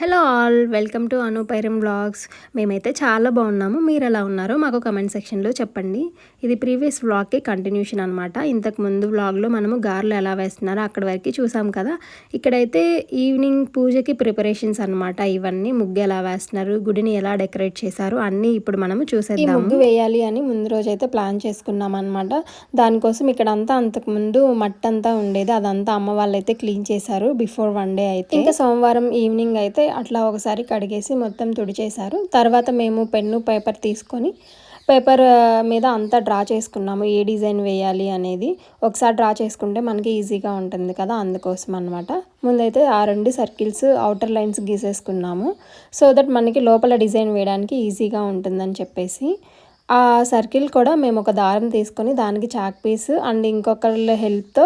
Hello all welcome to అనుపైరం blogs మేమైతే చాలా బాగున్నాము. మీరు ఎలా ఉన్నారో మాకు కమెంట్ సెక్షన్లో చెప్పండి. ఇది ప్రీవియస్ వ్లాగ్కి కంటిన్యూషన్ అనమాట ఇంతకు ముందు వ్లాగ్లో మనము గారెలు ఎలా వేస్తున్నారో అక్కడి వరకు చూసాం కదా. ఇక్కడైతే ఈవినింగ్ పూజకి ప్రిపరేషన్స్ అనమాట ఇవన్నీ ముగ్గు ఎలా వేస్తున్నారు గుడిని ఎలా డెకరేట్ చేశారు అన్నీ ఇప్పుడు మనము చూసేద్దాం ముగ్గు వేయాలి అని ముందు రోజు అయితే ప్లాన్ చేసుకున్నాం అనమాట దానికోసం ఇక్కడ అంతా అంతకు ముందు మట్టంతా ఉండేది. అదంతా అమ్మ వాళ్ళు అయితే క్లీన్ చేశారు బిఫోర్ వన్ డే అయితే. ఇంకా సోమవారం ఈవినింగ్ అయితే అట్లా ఒకసారి కడిగేసి మొత్తం తుడిచేశారు. తర్వాత మేము పెన్ను పేపర్ తీసుకొని పేపర్ మీద అంతా డ్రా చేసుకున్నాము. ఏ డిజైన్ వేయాలి అనేది. ఒకసారి డ్రా చేసుకుంటే మనకి ఈజీగా ఉంటుంది కదా అందుకోసం అనమాట ముందైతే ఆ రెండు సర్కిల్స్ అవుటర్ లైన్స్ గీసేసుకున్నాము. సో దట్ మనకి లోపల డిజైన్ వేయడానికి ఈజీగా ఉంటుందని చెప్పేసి ఆ సర్కిల్ కూడా మేము ఒక దారం తీసుకొని దానికి చాక్ పీస్ అండ్ ఇంకొకళ్ళ హెల్ప్తో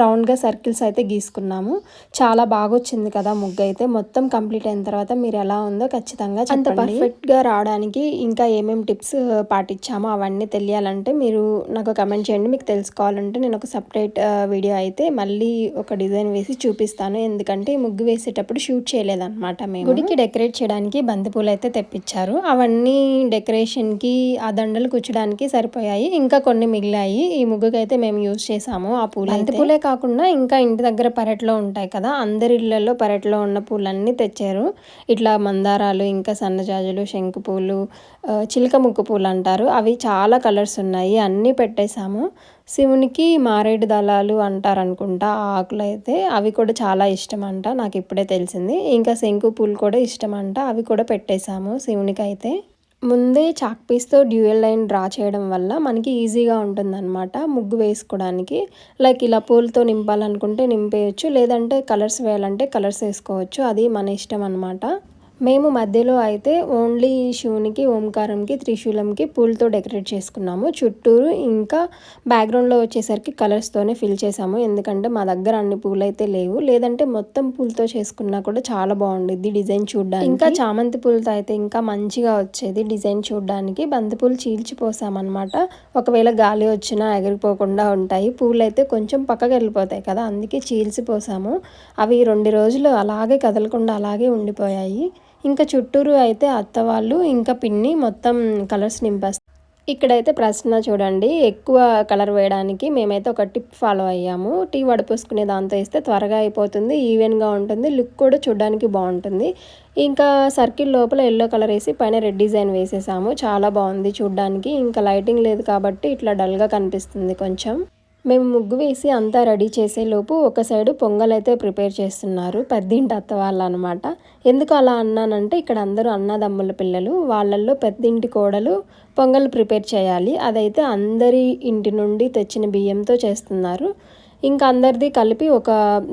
రౌండ్గా సర్కిల్స్ అయితే గీసుకున్నాము. చాలా బాగా వచ్చింది కదా ముగ్గు అయితే. మొత్తం కంప్లీట్ అయిన తర్వాత మీరు ఎలా ఉందో ఖచ్చితంగా అంత పర్ఫెక్ట్గా రావడానికి ఇంకా ఏమేమి టిప్స్ పాటించామో అవన్నీ తెలియాలంటే మీరు నాకు కమెంట్ చేయండి. మీకు తెలుసుకోవాలంటే నేను ఒక సపరేట్ వీడియో అయితే మళ్ళీ ఒక డిజైన్ వేసి చూపిస్తాను. ఎందుకంటే ముగ్గు వేసేటప్పుడు షూట్ చేయలేదన్నమాట మేము. గుడికి డెకరేట్ చేయడానికి బంతిపూలు అయితే తెప్పించారు. అవన్నీ డెకరేషన్కి అదర్ దండలు కూర్చోడానికి సరిపోయాయి. ఇంకా కొన్ని మిగిలాయి. ఈ ముగ్గుకి అయితే మేము యూజ్ చేసాము ఆ పూలు బంతి పూలే కాకుండా ఇంకా ఇంటి దగ్గర పెరట్లో ఉంటాయి కదా అందరి ఇళ్ళలో పెరట్లో ఉన్న పూలన్నీ తెచ్చారు. ఇట్లా మందారాలు ఇంకా సన్నజాజులు శంకు పూలు చిలక ముక్కు పూలు అంటారు. అవి చాలా కలర్స్ ఉన్నాయి. అన్నీ పెట్టేశాము. శివునికి మారేడు దళాలు అంటారు అనుకుంటా ఆ ఆకులు అయితే అవి కూడా చాలా ఇష్టం అంట నాకు ఇప్పుడే తెలిసింది. ఇంకా శంకు పూలు కూడా ఇష్టం అంట అవి కూడా పెట్టేశాము శివునికి అయితే ముందే చాక్ పీస్తో డ్యూయల్ లైన్ డ్రా చేయడం వల్ల మనకి ఈజీగా ఉంటుందన్నమాట ముగ్గు వేసుకోవడానికి. లైక్ ఇలా పూలతో నింపాలనుకుంటే నింపేయచ్చు లేదంటే కలర్స్ వేయాలంటే కలర్స్ వేసుకోవచ్చు. అది మన ఇష్టం అనమాట మేము మధ్యలో అయితే ఓన్లీ శివునికి ఓంకారంకి త్రిశూలంకి పూలతో డెకరేట్ చేసుకున్నాము. చుట్టూరు ఇంకా బ్యాక్గ్రౌండ్లో వచ్చేసరికి కలర్స్తోనే ఫిల్ చేసాము ఎందుకంటే మా దగ్గర అన్ని పూలు అయితే లేవు. లేదంటే మొత్తం పూలతో చేసుకున్నా కూడా చాలా బాగుండిద్ది డిజైన్ చూడడానికి. ఇంకా చామంతి పూలతో అయితే ఇంకా మంచిగా వచ్చేది డిజైన్ చూడడానికి. బంతిపూలు చీల్చిపోసామన్నమాట. ఒకవేళ గాలి వచ్చినా ఎగిరిపోకుండా ఉంటాయి. పూలు అయితే కొంచెం పక్కకి వెళ్ళిపోతాయి కదా అందుకే చీల్చిపోసాము. అవి రెండు రోజులు అలాగే కదలకుండా అలాగే ఉండిపోయాయి. ఇంకా చుట్టూరు అయితే అత్త వాళ్ళు ఇంకా పిన్ని మొత్తం కలర్స్ నింపేస్తారు ఇక్కడైతే ప్రశ్న చూడండి. ఎక్కువ కలర్ వేయడానికి మేమైతే ఒక టిప్ ఫాలో అయ్యాము. టీ వడిపోసుకునే దాంతో ఇస్తే త్వరగా అయిపోతుంది ఈవెన్గా ఉంటుంది లుక్ కూడా చూడడానికి బాగుంటుంది. ఇంకా సర్కిల్ లోపల ఎల్లో కలర్ వేసి పైన రెడ్ డిజైన్ వేసేసాము. చాలా బాగుంది చూడడానికి. ఇంకా లైటింగ్ లేదు కాబట్టి ఇట్లా డల్గా కనిపిస్తుంది కొంచెం. మేము ముగ్గు వేసి అంతా రెడీ చేసేలోపు ఒక సైడు పొంగల్ అయితే ప్రిపేర్ చేస్తున్నారు. పెద్దింటి అత్త వాళ్ళు అనమాట ఎందుకు అలా అన్నానంటే ఇక్కడ అందరూ అన్నదమ్ముల పిల్లలు వాళ్ళల్లో పెద్దింటి కోడలు పొంగల్ ప్రిపేర్ చేయాలి. అదైతే అందరి ఇంటి నుండి తెచ్చిన బియ్యంతో చేస్తున్నారు. ఇంకా అందరిది కలిపి ఒక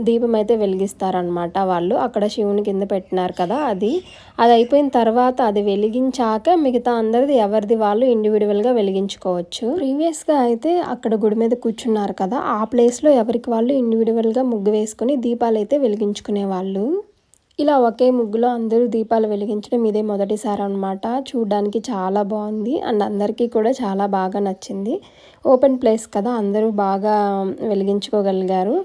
దీపం అయితే వెలిగిస్తారనమాట వాళ్ళు. అక్కడ శివుని కింద పెట్టినారు కదా అది. అది అయిపోయిన తర్వాత అది వెలిగించాక మిగతా అందరిది ఎవరిది వాళ్ళు ఇండివిజువల్గా వెలిగించుకోవచ్చు. ప్రీవియస్గా అయితే అక్కడ గుడి మీద కూర్చున్నారు కదా ఆ ప్లేస్లో ఎవరికి వాళ్ళు ఇండివిజువల్గా ముగ్గు వేసుకుని దీపాలు అయితే వెలిగించుకునే వాళ్ళు ఇలా ఒకే ముగ్గులో అందరూ దీపాలు వెలిగించడం ఇదే మొదటిసారి అనమాట చూడడానికి చాలా బాగుంది. అండ్ అందరికీ కూడా చాలా బాగా నచ్చింది. ఓపెన్ ప్లేస్ కదా అందరూ బాగా వెలిగించుకోగలిగారు.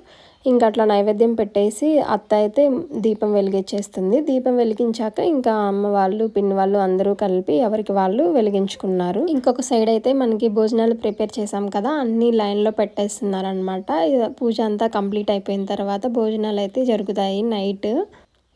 ఇంకా అట్లా నైవేద్యం పెట్టేసి అత్త అయితే దీపం వెలిగించేస్తుంది. దీపం వెలిగించాక ఇంకా అమ్మ వాళ్ళు పిన్ని వాళ్ళు అందరూ కలిపి ఎవరికి వాళ్ళు వెలిగించుకున్నారు. ఇంకొక సైడ్ అయితే మనకి భోజనాలు ప్రిపేర్ చేసాం కదా అన్ని లైన్లో పెట్టేస్తున్నారు అనమాట పూజ అంతా కంప్లీట్ అయిపోయిన తర్వాత భోజనాలు అయితే జరుగుతాయి నైట్.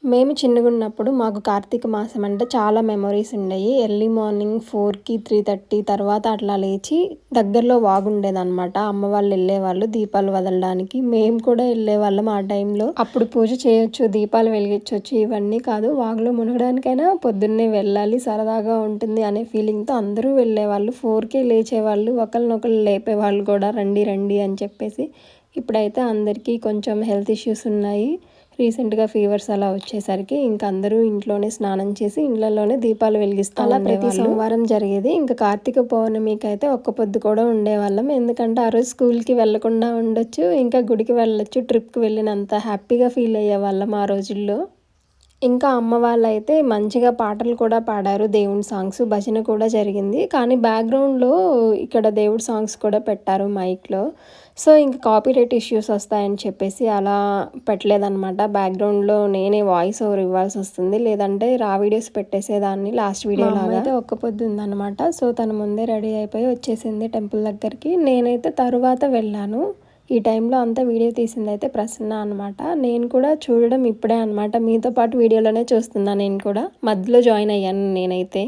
మేము చిన్నగున్నప్పుడు మాకు కార్తీక మాసం అంటే చాలా మెమొరీస్ ఉండేవి ఎర్లీ మార్నింగ్ ఫోర్కి త్రీ థర్టీ తర్వాత అట్లా లేచి దగ్గరలో వాగుండేదన్నమాట అమ్మ వాళ్ళు వెళ్ళేవాళ్ళు దీపాలు వదలడానికి. మేము కూడా వెళ్ళేవాళ్ళం ఆ టైంలో. అప్పుడు పూజ చేయొచ్చు దీపాలు వెలిగించవచ్చు ఇవన్నీ కాదు. వాగులో మునగడానికైనా పొద్దున్నే వెళ్ళాలి సరదాగా ఉంటుంది అనే ఫీలింగ్తో అందరూ వెళ్ళేవాళ్ళు. ఫోర్కే లేచేవాళ్ళు ఒకరినొకరు లేపేవాళ్ళు కూడా రండి రండి అని చెప్పేసి. ఇప్పుడైతే అందరికీ కొంచెం హెల్త్ ఇష్యూస్ ఉన్నాయి. రీసెంట్గా ఫీవర్స్ అలా వచ్చేసరికి ఇంకా అందరూ ఇంట్లోనే స్నానం చేసి ఇళ్ళలోనే దీపాలు వెలిగిస్తాం అలా ప్రతి సోమవారం జరిగేది. ఇంకా కార్తీక పౌర్ణమికి అయితే ఒక్క పొద్దు కూడా ఉండేవాళ్ళం. ఎందుకంటే ఆ రోజు స్కూల్కి వెళ్ళకుండా ఉండొచ్చు ఇంకా గుడికి వెళ్ళొచ్చు ట్రిప్కి వెళ్ళినంత హ్యాపీగా ఫీల్ అయ్యే వాళ్ళం ఆ రోజుల్లో. ఇంకా అమ్మ వాళ్ళైతే మంచిగా పాటలు కూడా పాడారు. దేవుని సాంగ్స్ భజన కూడా జరిగింది. కానీ బ్యాక్గ్రౌండ్లో ఇక్కడ దేవుడి సాంగ్స్ కూడా పెట్టారు మైక్లో. సో ఇంక కాపీరైట్ ఇష్యూస్ వస్తాయని చెప్పేసి అలా పెట్టలేదన్నమాట. బ్యాక్గ్రౌండ్లో నేనే వాయిస్ ఓవర్ ఇవ్వాల్సి వస్తుంది. లేదంటే రా వీడియోస్ పెట్టేసేదాన్ని లాస్ట్ వీడియో లాగా. అయితే ఒక్క పొద్దు ఉందన్నమాట. సో తను ముందే రెడీ అయిపోయి వచ్చేసింది టెంపుల్ దగ్గరికి. నేనైతే తరువాత వెళ్ళాను. ఈ టైంలో అంతా వీడియో తీసింది అయితే ప్రసన్న అనమాట నేను కూడా చూడడం ఇప్పుడే అనమాట మీతో పాటు వీడియోలోనే చూస్తున్నా నేను కూడా. మధ్యలో జాయిన్ అయ్యాను నేనైతే.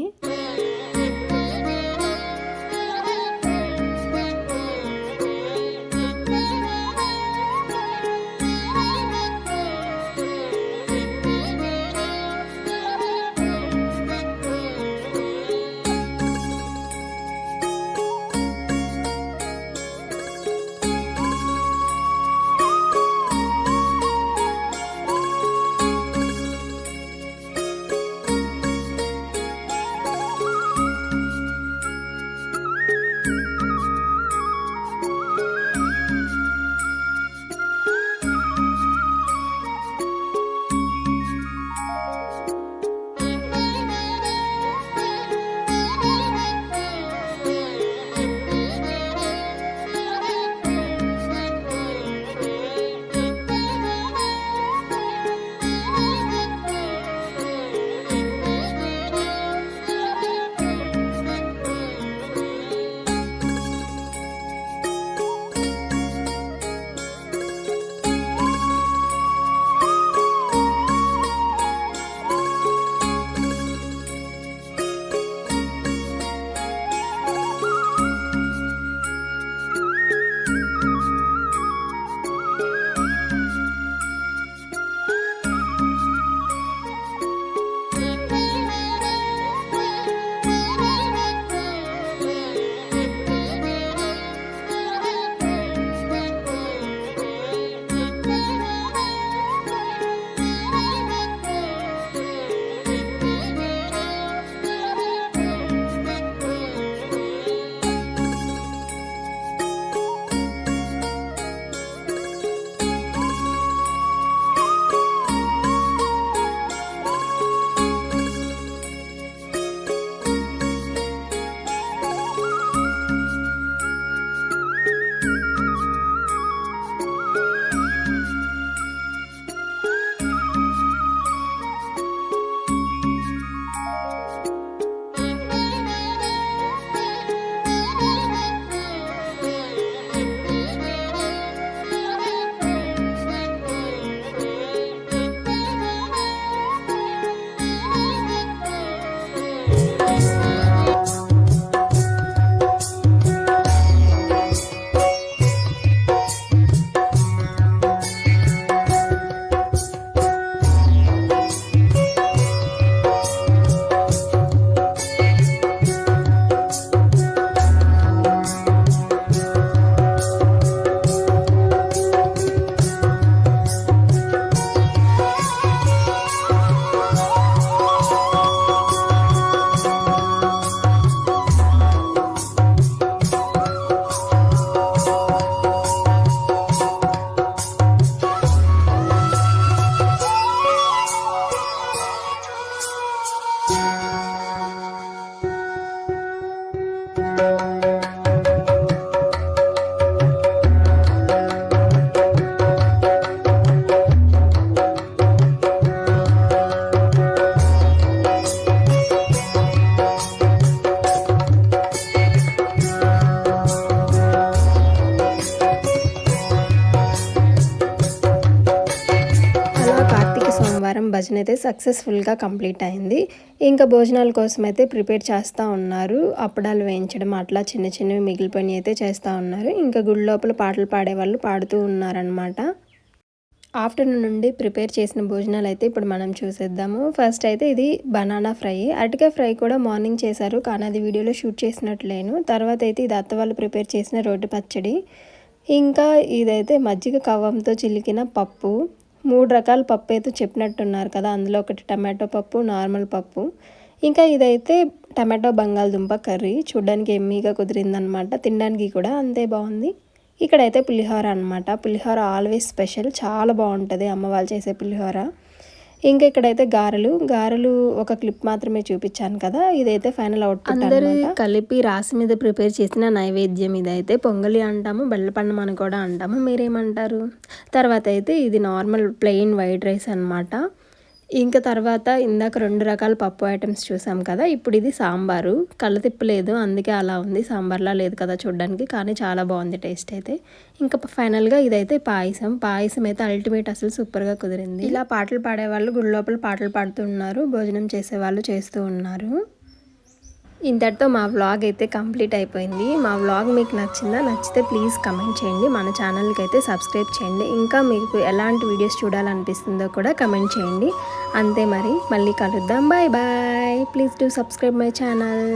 అలా భజన అయితే సక్సెస్ఫుల్గా కంప్లీట్ అయింది. ఇంకా భోజనాల కోసం అయితే ప్రిపేర్ చేస్తూ ఉన్నారు. అప్పడాలు వేయించడం అట్లా చిన్న చిన్నవి మిగిలిపోయినవి అయితే చేస్తూ ఉన్నారు. ఇంకా గుడి లోపల పాటలు పాడేవాళ్ళు పాడుతూ ఉన్నారనమాట ఆఫ్టర్నూన్ నుండి ప్రిపేర్ చేసిన భోజనాలు అయితే ఇప్పుడు మనం చూసేద్దాము. ఫస్ట్ అయితే ఇది బనానా ఫ్రై. అరటికాయ ఫ్రై కూడా మార్నింగ్ చేశారు కానీ అది వీడియోలో షూట్ చేసినట్టు లేను. తర్వాత అయితే ఇది అత్త వాళ్ళు ప్రిపేర్ చేసిన రోటి పచ్చడి. ఇంకా ఇదైతే మజ్జిగ కవ్వంతో చిలికిన పప్పు. మూడు రకాల పప్పు అయితే చెప్పినట్టున్నారు కదా. అందులో ఒకటి టమాటో పప్పు నార్మల్ పప్పు. ఇంకా ఇదైతే టమాటో బంగాళదుంప కర్రీ. చూడ్డానికి ఎమ్మీగా కుదిరిందనమాట తినడానికి కూడా అంతే బాగుంది. ఇక్కడైతే పులిహోర అనమాట పులిహోర ఆల్వేస్ స్పెషల్. చాలా బాగుంటుంది అమ్మ వాళ్ళు చేసే పులిహోర. ఇంకా ఇక్కడైతే గారెలు. గారెలు ఒక క్లిప్ మాత్రమే చూపించాను కదా ఇదైతే ఫైనల్ అవుట్ అందరూ కలిపి రాసి మీద ప్రిపేర్ చేసిన నైవేద్యం ఇదైతే పొంగలి అంటాము బెల్లపన్నం అని కూడా అంటాము. మీరేమంటారు? తర్వాత అయితే ఇది నార్మల్ ప్లెయిన్ వైట్ రైస్ అన్నమాట. ఇంకా తర్వాత ఇందాక రెండు రకాల పప్పు ఐటమ్స్ చూసాం కదా ఇప్పుడు ఇది సాంబారు. కళ్ళ తిప్పలేదు అందుకే అలా ఉంది. సాంబార్లా లేదు కదా చూడడానికి కానీ చాలా బాగుంది టేస్ట్ అయితే. ఇంకా ఫైనల్గా ఇదైతే పాయసం. పాయసం అయితే అల్టిమేట్ అసలు సూపర్గా కుదిరింది. ఇలా పాటలు పాడేవాళ్ళు గుడి లోపల పాటలు పాడుతున్నారు భోజనం చేసేవాళ్ళు చేస్తూ ఉన్నారు. ఇంతటితో మా వ్లాగ్ అయితే కంప్లీట్ అయిపోయింది. మా వ్లాగ్ మీకు నచ్చిందా నచ్చితే ప్లీజ్ కమెంట్ చేయండి. మన ఛానల్కి అయితే సబ్స్క్రైబ్ చేయండి. ఇంకా మీకు ఎలాంటి వీడియోస్ చూడాలనిపిస్తుందో కూడా కమెంట్ చేయండి. అంతే మరి మళ్ళీ కలుద్దాం. Bye bye please do subscribe my channel